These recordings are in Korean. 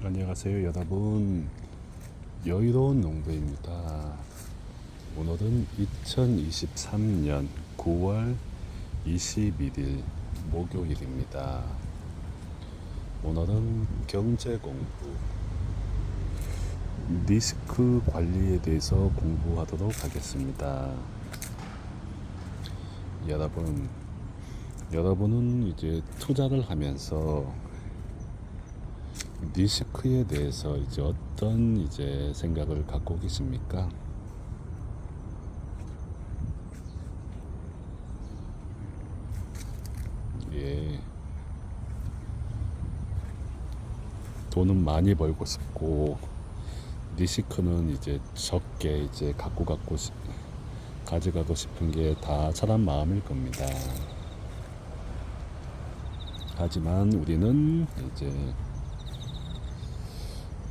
안녕하세요 여러분. 여유로운 농부입니다. 오늘은 2023년 9월 21일 목요일입니다. 오늘은 경제 공부. 리스크 관리에 대해서 공부하도록 하겠습니다. 여러분 여러분은 이제 투자를 하면서 리스크에 대해서 이제 어떤 이제 생각을 갖고 계십니까? 예. 돈은 많이 벌고 싶고 리스크는 이제 적게 이제 갖고 갖고 싶, 가져가고 싶은 게 다 사람 마음일 겁니다. 하지만 우리는 이제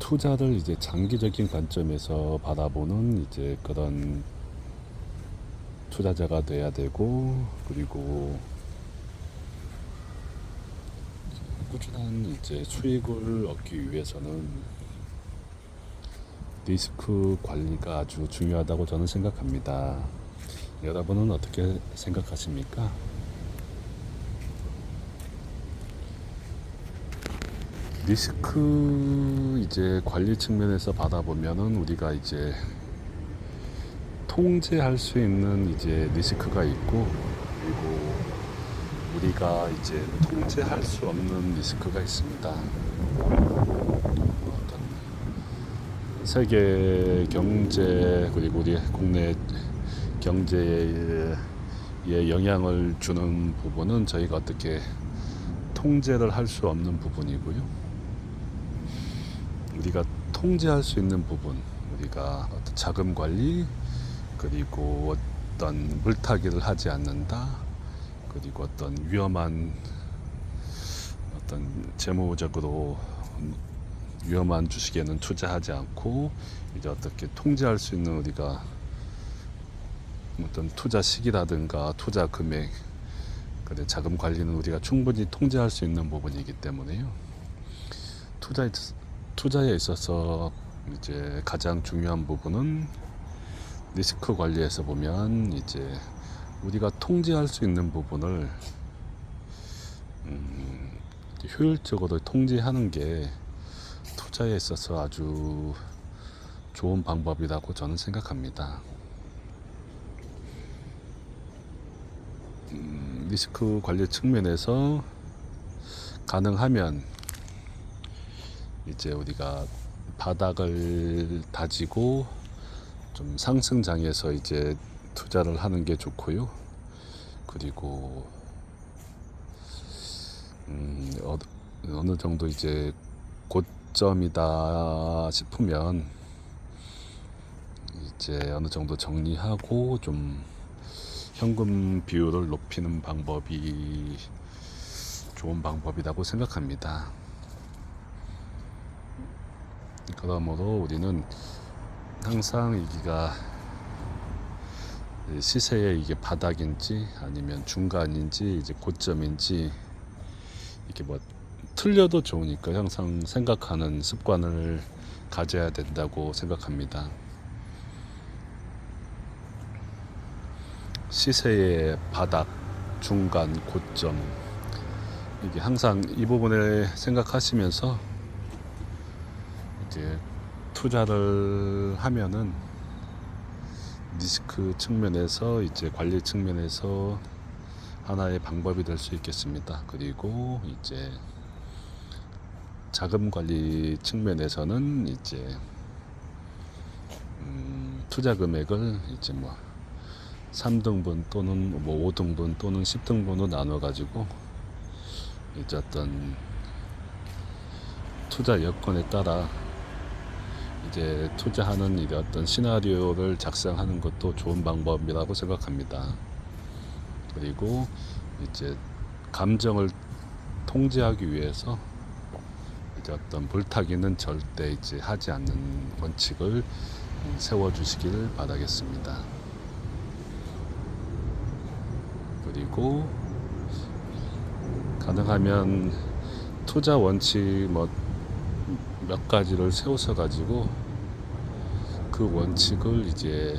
투자를 이제 장기적인 관점에서 바라보는 이제 그런 투자자가 돼야 되고 그리고 꾸준한 이제 수익을 얻기 위해서는 리스크 관리가 아주 중요하다고 저는 생각합니다. 여러분은 어떻게 생각하십니까? 리스크 이제 관리 측면에서 받아보면은 우리가 이제 통제할 수 있는 이제 리스크가 있고 그리고 우리가 이제 통제할 수 없는 리스크가 있습니다. 세계 경제 그리고 우리 국내 경제에 영향을 주는 부분은 저희가 어떻게 통제를 할 수 없는 부분이고요. 우리가 통제할 수 있는 부분, 우리가 어떤 자금 관리, 그리고 어떤 물타기를 하지 않는다, 그리고 어떤 위험한 어떤 재무적으로 위험한 주식에는 투자하지 않고 이제 어떻게 통제할 수 있는 우리가 어떤 투자 시기라든가 투자 금액, 그래 자금 관리는 우리가 충분히 통제할 수 있는 부분이기 때문에요. 투자 투자에 있어서 이제 가장 중요한 부분은 리스크 관리에서 보면 이제 우리가 통제할 수 있는 부분을 음, 효율적으로 통제하는 게 투자에 있어서 아주 좋은 방법이라고 저는 생각합니다. 음, 리스크 관리 측면에서 가능하면 이제 우리가 바닥을 다지고 좀 상승장에서 이제 투자를 하는 게 좋고요. 그리고 음, 어, 어느 정도 이제 고점이다 싶으면 이제 어느 정도 정리하고 좀 현금 비율을 높이는 방법이 좋은 방법이라고 생각합니다. 그러므로 우리는 항상 이기가 시세의 이게 바닥인지 아니면 중간인지 이제 고점인지 이게 뭐 틀려도 좋으니까 항상 생각하는 습관을 가져야 된다고 생각합니다. 시세의 바닥, 중간, 고점 이게 항상 이 부분에 생각하시면서 이제 투자를 하면은 리스크 측면에서 이제 관리 측면에서 하나의 방법이 될 수 있겠습니다. 그리고 이제 자금 관리 측면에서는 이제 음, 투자 금액을 이제 뭐 3등분 또는 뭐 5등분 또는 10등분으로 나눠 가지고 이제 어떤 투자 여건에 따라 이제 투자하는 이 어떤 시나리오를 작성하는 것도 좋은 방법이라고 생각합니다. 그리고 이제 감정을 통제하기 위해서 이제 어떤 불타기는 절대 이제 하지 않는 원칙을 세워 주시기를 바라겠습니다. 그리고 가능하면 투자 원칙 뭐 몇 가지를 세우셔 가지고 그 원칙을 이제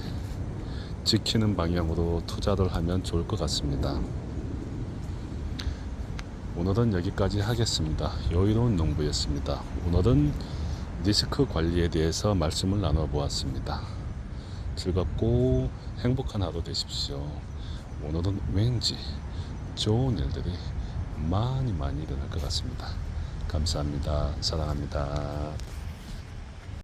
지키는 방향으로 투자를 하면 좋을 것 같습니다. 오늘은 여기까지 하겠습니다. 여유로운 농부였습니다. 오늘은 리스크 관리에 대해서 말씀을 나눠 보았습니다. 즐겁고 행복한 하루 되십시오. 오늘은 왠지 좋은 일들이 많이 많이 일어날 것 같습니다. 감사합니다. 사랑합니다.